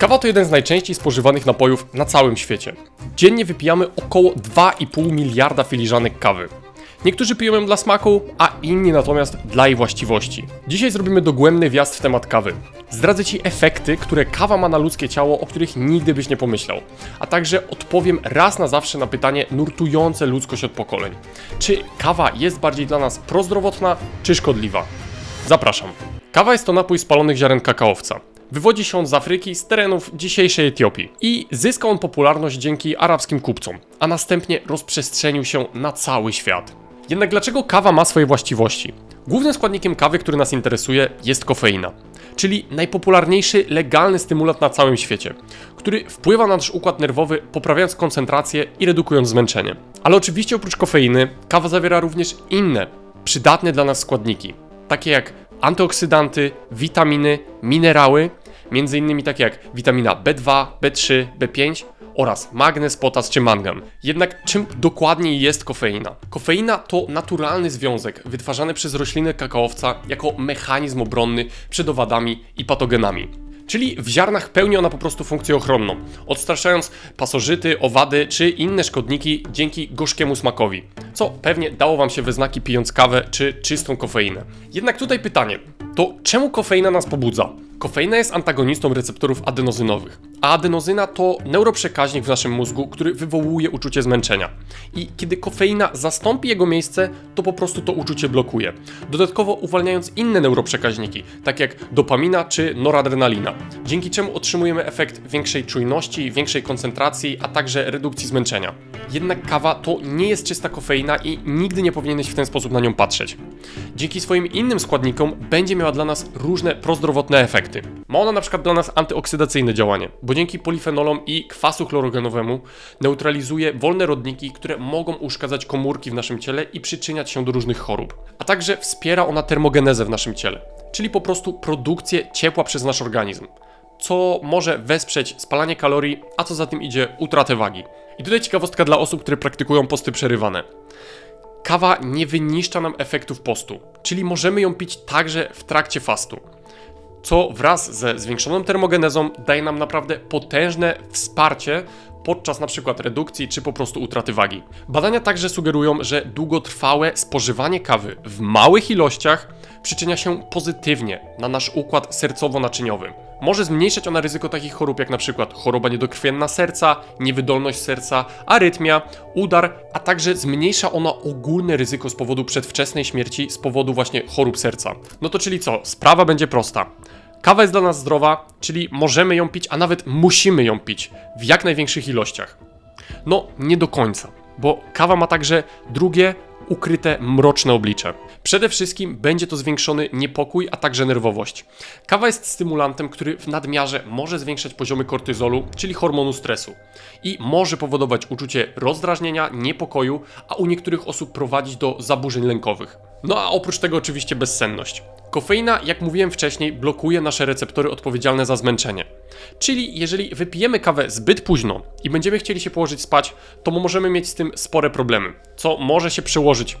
Kawa to jeden z najczęściej spożywanych napojów na całym świecie. Dziennie wypijamy około 2,5 miliarda filiżanek kawy. Niektórzy piją ją dla smaku, a inni natomiast dla jej właściwości. Dzisiaj zrobimy dogłębny wjazd w temat kawy. Zdradzę Ci efekty, które kawa ma na ludzkie ciało, o których nigdy byś nie pomyślał. A także odpowiem raz na zawsze na pytanie nurtujące ludzkość od pokoleń. Czy kawa jest bardziej dla nas prozdrowotna, czy szkodliwa? Zapraszam. Kawa jest to napój spalonych ziaren kakaowca. Wywodzi się on z Afryki, z terenów dzisiejszej Etiopii i zyskał on popularność dzięki arabskim kupcom, a następnie rozprzestrzenił się na cały świat. Jednak dlaczego kawa ma swoje właściwości? Głównym składnikiem kawy, który nas interesuje, jest kofeina, czyli najpopularniejszy legalny stymulant na całym świecie, który wpływa na nasz układ nerwowy, poprawiając koncentrację i redukując zmęczenie. Ale oczywiście oprócz kofeiny, kawa zawiera również inne, przydatne dla nas składniki, takie jak antyoksydanty, witaminy, minerały, między innymi takie jak witamina B2, B3, B5 oraz magnez, potas czy mangan. Jednak czym dokładniej jest kofeina? Kofeina to naturalny związek wytwarzany przez rośliny kakaowca jako mechanizm obronny przed owadami i patogenami. Czyli w ziarnach pełni ona po prostu funkcję ochronną, odstraszając pasożyty, owady czy inne szkodniki dzięki gorzkiemu smakowi, co pewnie dało Wam się we znaki pijąc kawę czy czystą kofeinę. Jednak tutaj pytanie, to czemu kofeina nas pobudza? Kofeina jest antagonistą receptorów adenozynowych, a adenozyna to neuroprzekaźnik w naszym mózgu, który wywołuje uczucie zmęczenia. I kiedy kofeina zastąpi jego miejsce, to po prostu to uczucie blokuje. Dodatkowo uwalniając inne neuroprzekaźniki, tak jak dopamina czy noradrenalina, dzięki czemu otrzymujemy efekt większej czujności, większej koncentracji, a także redukcji zmęczenia. Jednak kawa to nie jest czysta kofeina i nigdy nie powinieneś w ten sposób na nią patrzeć. Dzięki swoim innym składnikom będzie miała dla nas różne prozdrowotne efekty. Ma ona na przykład dla nas antyoksydacyjne działanie, bo dzięki polifenolom i kwasu chlorogenowemu neutralizuje wolne rodniki, które mogą uszkadzać komórki w naszym ciele i przyczyniać się do różnych chorób. A także wspiera ona termogenezę w naszym ciele, czyli po prostu produkcję ciepła przez nasz organizm co może wesprzeć spalanie kalorii, a co za tym idzie utratę wagi. I tutaj ciekawostka dla osób, które praktykują posty przerywane. Kawa nie wyniszcza nam efektów postu, czyli możemy ją pić także w trakcie fastu, co wraz ze zwiększoną termogenezą daje nam naprawdę potężne wsparcie podczas na przykład redukcji czy po prostu utraty wagi. Badania także sugerują, że długotrwałe spożywanie kawy w małych ilościach przyczynia się pozytywnie na nasz układ sercowo-naczyniowy. Może zmniejszać ona ryzyko takich chorób jak przykład choroba niedokrwienna serca, niewydolność serca, arytmia, udar, a także zmniejsza ona ogólne ryzyko z powodu przedwczesnej śmierci z powodu właśnie chorób serca. No to czyli co? Sprawa będzie prosta. Kawa jest dla nas zdrowa, czyli możemy ją pić, a nawet musimy ją pić w jak największych ilościach. No, nie do końca, bo kawa ma także drugie, ukryte, mroczne oblicze. Przede wszystkim będzie to zwiększony niepokój, a także nerwowość. Kawa jest stymulantem, który w nadmiarze może zwiększać poziomy kortyzolu, czyli hormonu stresu, i może powodować uczucie rozdrażnienia, niepokoju, a u niektórych osób prowadzić do zaburzeń lękowych. No a oprócz tego oczywiście bezsenność. Kofeina, jak mówiłem wcześniej, blokuje nasze receptory odpowiedzialne za zmęczenie. Czyli jeżeli wypijemy kawę zbyt późno i będziemy chcieli się położyć spać, to możemy mieć z tym spore problemy, co może się przełożyć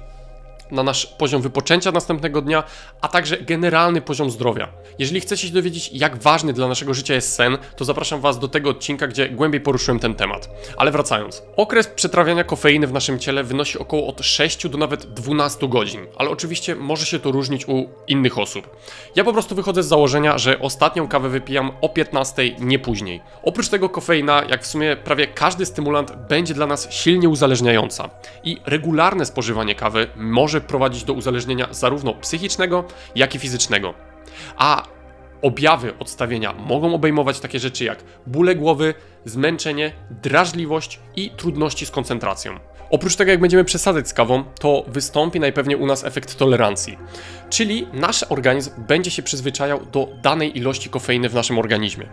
na nasz poziom wypoczęcia następnego dnia, a także generalny poziom zdrowia. Jeżeli chcecie się dowiedzieć, jak ważny dla naszego życia jest sen, to zapraszam Was do tego odcinka, gdzie głębiej poruszyłem ten temat. Ale wracając. Okres przetrawiania kofeiny w naszym ciele wynosi około od 6 do nawet 12 godzin, ale oczywiście może się to różnić u innych osób. Ja po prostu wychodzę z założenia, że ostatnią kawę wypijam o 15, nie później. Oprócz tego kofeina, jak w sumie prawie każdy stymulant, będzie dla nas silnie uzależniająca i regularne spożywanie kawy może prowadzić do uzależnienia zarówno psychicznego, jak i fizycznego. A objawy odstawienia mogą obejmować takie rzeczy jak bóle głowy, zmęczenie, drażliwość i trudności z koncentracją. Oprócz tego, jak będziemy przesadzać z kawą, to wystąpi najpewniej u nas efekt tolerancji, czyli nasz organizm będzie się przyzwyczajał do danej ilości kofeiny w naszym organizmie.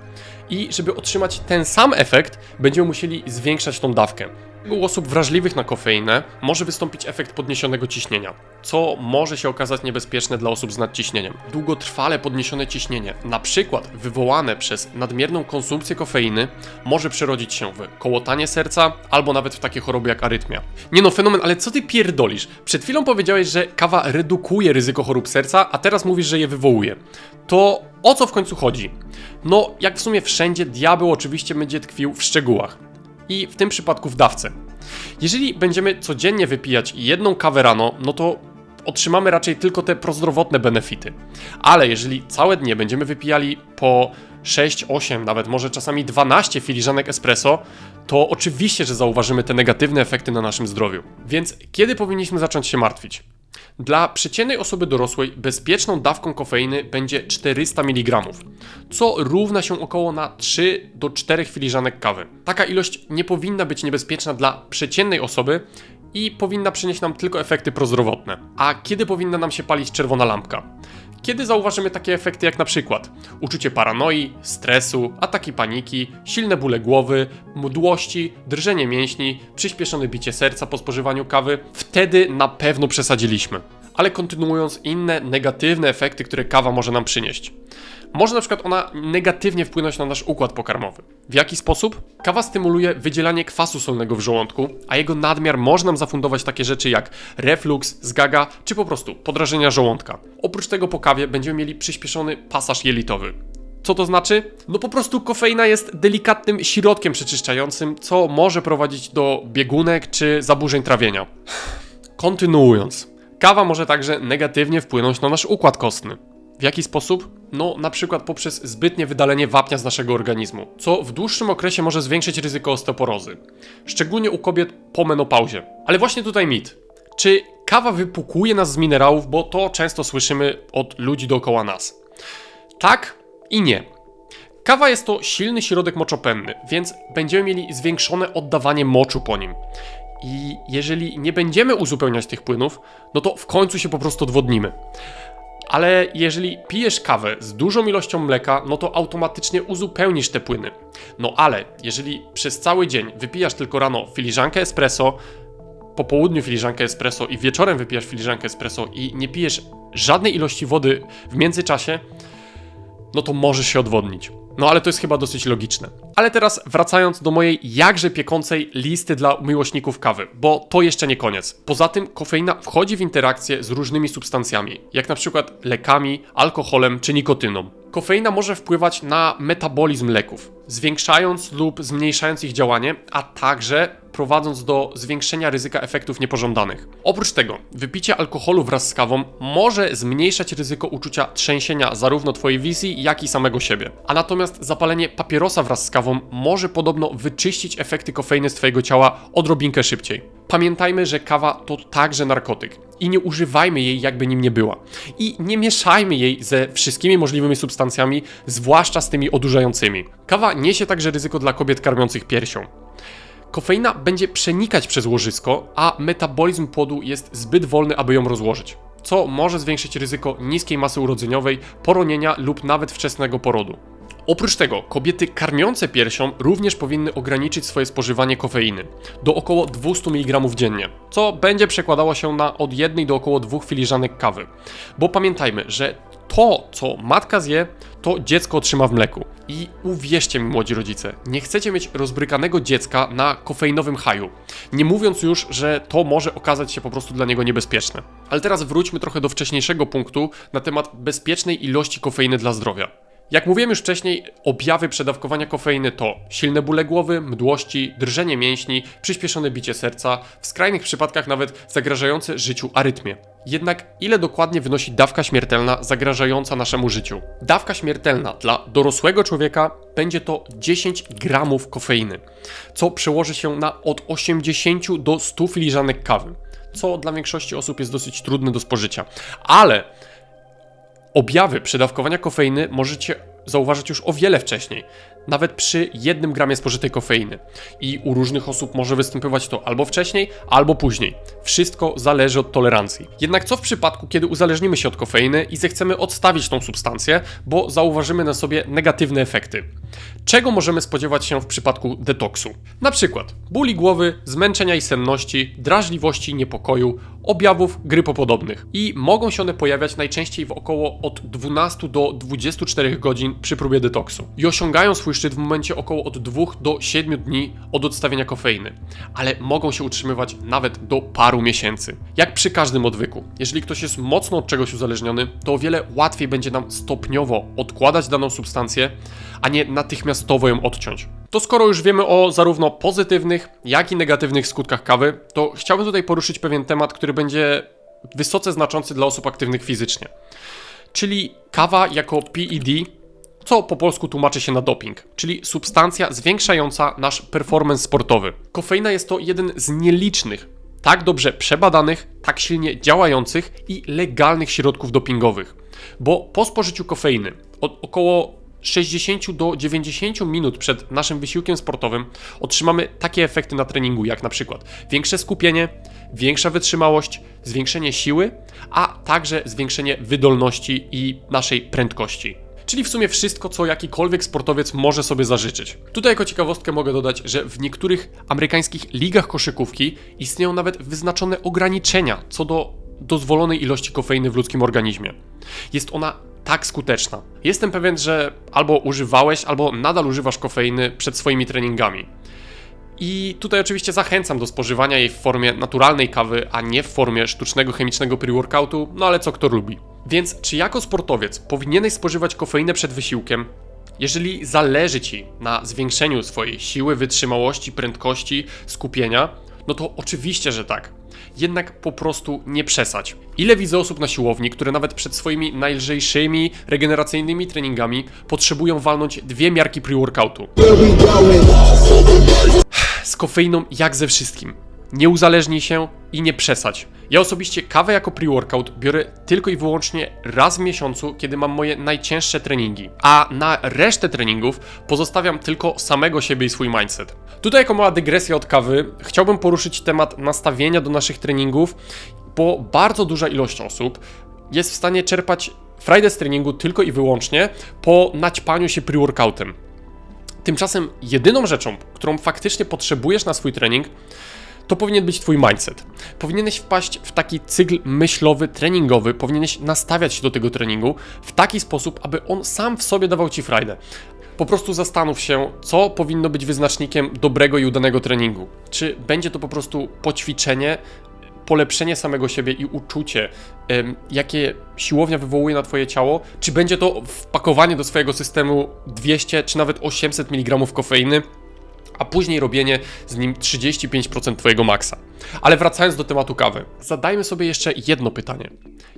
I żeby otrzymać ten sam efekt, będziemy musieli zwiększać tą dawkę. U osób wrażliwych na kofeinę może wystąpić efekt podniesionego ciśnienia, co może się okazać niebezpieczne dla osób z nadciśnieniem. Długotrwale podniesione ciśnienie, na przykład wywołane przez nadmierną konsumpcję kofeiny, może przerodzić się w kołotanie serca albo nawet w takie choroby jak arytmia. Nie no, fenomen, ale co ty pierdolisz? Przed chwilą powiedziałeś, że kawa redukuje ryzyko chorób serca, a teraz mówisz, że je wywołuje. To o co w końcu chodzi? No, jak w sumie wszędzie, diabeł oczywiście będzie tkwił w szczegółach i w tym przypadku w dawce. Jeżeli będziemy codziennie wypijać jedną kawę rano, no to otrzymamy raczej tylko te prozdrowotne benefity. Ale jeżeli całe dnie będziemy wypijali po 6, 8, nawet może czasami 12 filiżanek espresso, to oczywiście, że zauważymy te negatywne efekty na naszym zdrowiu. Więc kiedy powinniśmy zacząć się martwić? Dla przeciętnej osoby dorosłej bezpieczną dawką kofeiny będzie 400 mg, co równa się około na 3 do 4 filiżanek kawy. Taka ilość nie powinna być niebezpieczna dla przeciętnej osoby i powinna przynieść nam tylko efekty prozdrowotne. A kiedy powinna nam się palić czerwona lampka? Kiedy zauważymy takie efekty jak na przykład uczucie paranoi, stresu, ataki paniki, silne bóle głowy, mdłości, drżenie mięśni, przyspieszone bicie serca po spożywaniu kawy, wtedy na pewno przesadziliśmy. Ale kontynuując inne negatywne efekty, które kawa może nam przynieść. Może na przykład ona negatywnie wpłynąć na nasz układ pokarmowy. W jaki sposób? Kawa stymuluje wydzielanie kwasu solnego w żołądku, a jego nadmiar może nam zafundować takie rzeczy jak reflux, zgaga czy po prostu podrażenia żołądka. Oprócz tego po kawie będziemy mieli przyspieszony pasaż jelitowy. Co to znaczy? No po prostu kofeina jest delikatnym środkiem przeczyszczającym, co może prowadzić do biegunek czy zaburzeń trawienia. Kontynuując. Kawa może także negatywnie wpłynąć na nasz układ kostny. W jaki sposób? No, na przykład poprzez zbytnie wydalenie wapnia z naszego organizmu, co w dłuższym okresie może zwiększyć ryzyko osteoporozy, szczególnie u kobiet po menopauzie. Ale właśnie tutaj mit. Czy kawa wypukuje nas z minerałów, bo to często słyszymy od ludzi dookoła nas? Tak i nie. Kawa jest to silny środek moczopenny, więc będziemy mieli zwiększone oddawanie moczu po nim. I jeżeli nie będziemy uzupełniać tych płynów, no to w końcu się po prostu odwodnimy. Ale jeżeli pijesz kawę z dużą ilością mleka, no to automatycznie uzupełnisz te płyny. No ale jeżeli przez cały dzień wypijasz tylko rano filiżankę espresso, po południu filiżankę espresso i wieczorem wypijasz filiżankę espresso i nie pijesz żadnej ilości wody w międzyczasie, no to możesz się odwodnić. No ale to jest chyba dosyć logiczne. Ale teraz wracając do mojej jakże piekącej listy dla miłośników kawy, bo to jeszcze nie koniec. Poza tym kofeina wchodzi w interakcję z różnymi substancjami, jak na przykład lekami, alkoholem czy nikotyną. Kofeina może wpływać na metabolizm leków, zwiększając lub zmniejszając ich działanie, a także prowadząc do zwiększenia ryzyka efektów niepożądanych. Oprócz tego, wypicie alkoholu wraz z kawą może zmniejszać ryzyko uczucia trzęsienia zarówno Twojej wizji, jak i samego siebie. A natomiast zapalenie papierosa wraz z kawą może podobno wyczyścić efekty kofeiny z Twojego ciała odrobinkę szybciej. Pamiętajmy, że kawa to także narkotyk i nie używajmy jej jakby nim nie była. I nie mieszajmy jej ze wszystkimi możliwymi substancjami, zwłaszcza z tymi odurzającymi. Kawa niesie także ryzyko dla kobiet karmiących piersią. Kofeina będzie przenikać przez łożysko, a metabolizm płodu jest zbyt wolny, aby ją rozłożyć, co może zwiększyć ryzyko niskiej masy urodzeniowej, poronienia lub nawet wczesnego porodu. Oprócz tego, kobiety karmiące piersią również powinny ograniczyć swoje spożywanie kofeiny do około 200 mg dziennie, co będzie przekładało się na od 1 do około 2 filiżanek kawy. Bo pamiętajmy, że to, co matka zje, to dziecko otrzyma w mleku. I uwierzcie mi, młodzi rodzice, nie chcecie mieć rozbrykanego dziecka na kofeinowym haju. Nie mówiąc już, że to może okazać się po prostu dla niego niebezpieczne. Ale teraz wróćmy trochę do wcześniejszego punktu na temat bezpiecznej ilości kofeiny dla zdrowia. Jak mówiłem już wcześniej, objawy przedawkowania kofeiny to silne bóle głowy, mdłości, drżenie mięśni, przyspieszone bicie serca, w skrajnych przypadkach nawet zagrażające życiu arytmie. Jednak ile dokładnie wynosi dawka śmiertelna zagrażająca naszemu życiu? Dawka śmiertelna dla dorosłego człowieka będzie to 10 gramów kofeiny, co przełoży się na od 80 do 100 filiżanek kawy, co dla większości osób jest dosyć trudne do spożycia. Ale Objawy przedawkowania kofeiny możecie zauważyć już o wiele wcześniej. Nawet przy jednym gramie spożytej kofeiny. I u różnych osób może występować to albo wcześniej, albo później. Wszystko zależy od tolerancji. Jednak co w przypadku, kiedy uzależnimy się od kofeiny i zechcemy odstawić tą substancję, bo zauważymy na sobie negatywne efekty? Czego możemy spodziewać się w przypadku detoksu? Na przykład bóli głowy, zmęczenia i senności, drażliwości, niepokoju, objawów grypopodobnych. I mogą się one pojawiać najczęściej w około od 12 do 24 godzin przy próbie detoksu. I osiągają swój szczyt w momencie około od 2 do 7 dni od odstawienia kofeiny. Ale mogą się utrzymywać nawet do paru miesięcy. Jak przy każdym odwyku. Jeżeli ktoś jest mocno od czegoś uzależniony, to o wiele łatwiej będzie nam stopniowo odkładać daną substancję, a nie natychmiastowo ją odciąć. To skoro już wiemy o zarówno pozytywnych, jak i negatywnych skutkach kawy, to chciałbym tutaj poruszyć pewien temat, który będzie wysoce znaczący dla osób aktywnych fizycznie. Czyli kawa jako PED, co po polsku tłumaczy się na doping, czyli substancja zwiększająca nasz performance sportowy. Kofeina jest to jeden z nielicznych, tak dobrze przebadanych, tak silnie działających i legalnych środków dopingowych. Bo po spożyciu kofeiny od około 60 do 90 minut przed naszym wysiłkiem sportowym otrzymamy takie efekty na treningu, jak na przykład większe skupienie, większa wytrzymałość, zwiększenie siły, a także zwiększenie wydolności i naszej prędkości. Czyli w sumie wszystko, co jakikolwiek sportowiec może sobie zażyczyć. Tutaj jako ciekawostkę mogę dodać, że w niektórych amerykańskich ligach koszykówki istnieją nawet wyznaczone ograniczenia co do dozwolonej ilości kofeiny w ludzkim organizmie. Jest ona tak skuteczna. Jestem pewien, że albo używałeś, albo nadal używasz kofeiny przed swoimi treningami. I tutaj oczywiście zachęcam do spożywania jej w formie naturalnej kawy, a nie w formie sztucznego chemicznego pre-workoutu, no ale co kto lubi. Więc czy jako sportowiec powinieneś spożywać kofeinę przed wysiłkiem? Jeżeli zależy Ci na zwiększeniu swojej siły, wytrzymałości, prędkości, skupienia, no to oczywiście, że tak. Jednak po prostu nie przesadź. Ile widzę osób na siłowni, które nawet przed swoimi najlżejszymi, regeneracyjnymi treningami potrzebują walnąć dwie miarki pre-workoutu. Z kofeiną jak ze wszystkim. Nie uzależnij się i nie przesadź. Ja osobiście kawę jako pre-workout biorę tylko i wyłącznie raz w miesiącu, kiedy mam moje najcięższe treningi, a na resztę treningów pozostawiam tylko samego siebie i swój mindset. Tutaj jako mała dygresja od kawy, chciałbym poruszyć temat nastawienia do naszych treningów, bo bardzo duża ilość osób jest w stanie czerpać frajdę z treningu tylko i wyłącznie po naćpaniu się pre-workoutem. Tymczasem jedyną rzeczą, którą faktycznie potrzebujesz na swój trening, to powinien być Twój mindset. Powinieneś wpaść w taki cykl myślowy, treningowy, powinieneś nastawiać się do tego treningu w taki sposób, aby on sam w sobie dawał Ci frajdę. Po prostu zastanów się, co powinno być wyznacznikiem dobrego i udanego treningu. Czy będzie to po prostu poćwiczenie, polepszenie samego siebie i uczucie, jakie siłownia wywołuje na Twoje ciało, czy będzie to wpakowanie do swojego systemu 200 czy nawet 800 mg kofeiny, a później robienie z nim 35% Twojego maksa. Ale wracając do tematu kawy, zadajmy sobie jeszcze jedno pytanie.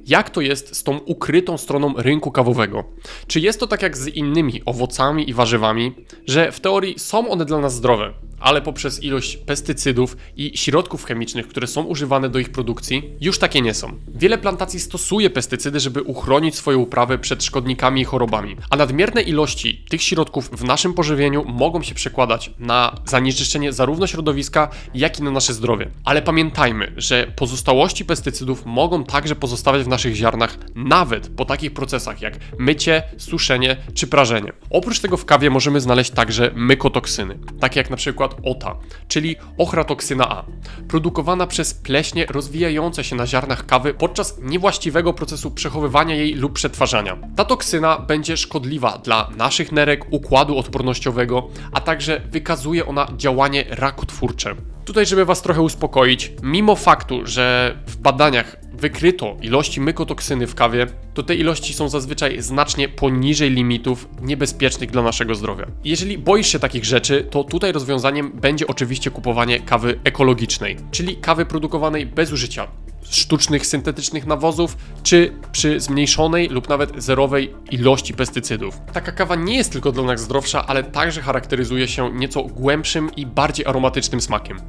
Jak to jest z tą ukrytą stroną rynku kawowego? Czy jest to tak jak z innymi owocami i warzywami, że w teorii są one dla nas zdrowe, ale poprzez ilość pestycydów i środków chemicznych, które są używane do ich produkcji, już takie nie są. Wiele plantacji stosuje pestycydy, żeby uchronić swoje uprawy przed szkodnikami i chorobami, a nadmierne ilości tych środków w naszym pożywieniu mogą się przekładać na zanieczyszczenie zarówno środowiska, jak i na nasze zdrowie. Ale pamiętajmy, że pozostałości pestycydów mogą także pozostawać w naszych ziarnach nawet po takich procesach jak mycie, suszenie czy prażenie. Oprócz tego w kawie możemy znaleźć także mykotoksyny, takie jak na przykład OTA, czyli ochratoksyna A, produkowana przez pleśnie rozwijające się na ziarnach kawy podczas niewłaściwego procesu przechowywania jej lub przetwarzania. Ta toksyna będzie szkodliwa dla naszych nerek, układu odpornościowego, a także wykazuje ona działanie rakotwórcze. Tutaj, żeby Was trochę uspokoić, mimo faktu, że w badaniach wykryto ilości mykotoksyny w kawie, to te ilości są zazwyczaj znacznie poniżej limitów niebezpiecznych dla naszego zdrowia. Jeżeli boisz się takich rzeczy, to tutaj rozwiązaniem będzie oczywiście kupowanie kawy ekologicznej, czyli kawy produkowanej bez użycia sztucznych, syntetycznych nawozów, czy przy zmniejszonej lub nawet zerowej ilości pestycydów. Taka kawa nie jest tylko dla nas zdrowsza, ale także charakteryzuje się nieco głębszym i bardziej aromatycznym smakiem.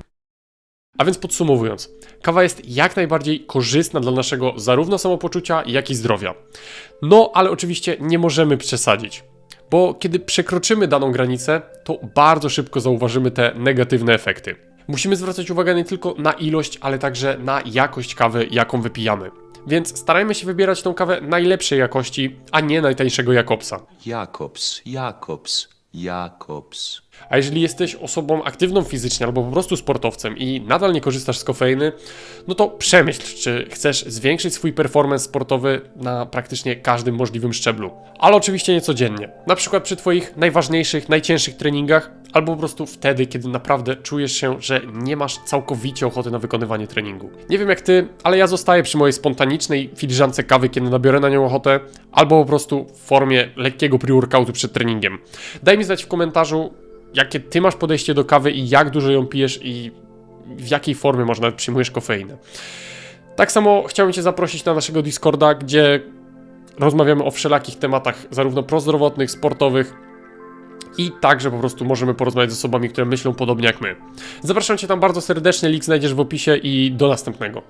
A więc podsumowując, kawa jest jak najbardziej korzystna dla naszego zarówno samopoczucia, jak i zdrowia. No, ale oczywiście nie możemy przesadzić. bo kiedy przekroczymy daną granicę, to bardzo szybko zauważymy te negatywne efekty. Musimy zwracać uwagę nie tylko na ilość, ale także na jakość kawy, jaką wypijamy. Więc starajmy się wybierać tą kawę najlepszej jakości, a nie najtańszego Jakobsa. Jakobs, Jakobs, Jakobs. A jeżeli jesteś osobą aktywną fizycznie albo po prostu sportowcem i nadal nie korzystasz z kofeiny, no to przemyśl, czy chcesz zwiększyć swój performance sportowy na praktycznie każdym możliwym szczeblu. Ale oczywiście nie codziennie. Na przykład przy Twoich najważniejszych, najcięższych treningach, albo po prostu wtedy, kiedy naprawdę czujesz się, że nie masz całkowicie ochoty na wykonywanie treningu. Nie wiem jak Ty, ale ja zostaję przy mojej spontanicznej filiżance kawy, kiedy nabiorę na nią ochotę, albo po prostu w formie lekkiego pre-workoutu przed treningiem. Daj mi znać w komentarzu, jakie ty masz podejście do kawy i jak dużo ją pijesz i w jakiej formie może nawet przyjmujesz kofeinę. Tak samo chciałem Cię zaprosić na naszego Discorda, gdzie rozmawiamy o wszelakich tematach, zarówno prozdrowotnych, sportowych i także po prostu możemy porozmawiać z osobami, które myślą podobnie jak my. Zapraszam Cię tam bardzo serdecznie, link znajdziesz w opisie i do następnego.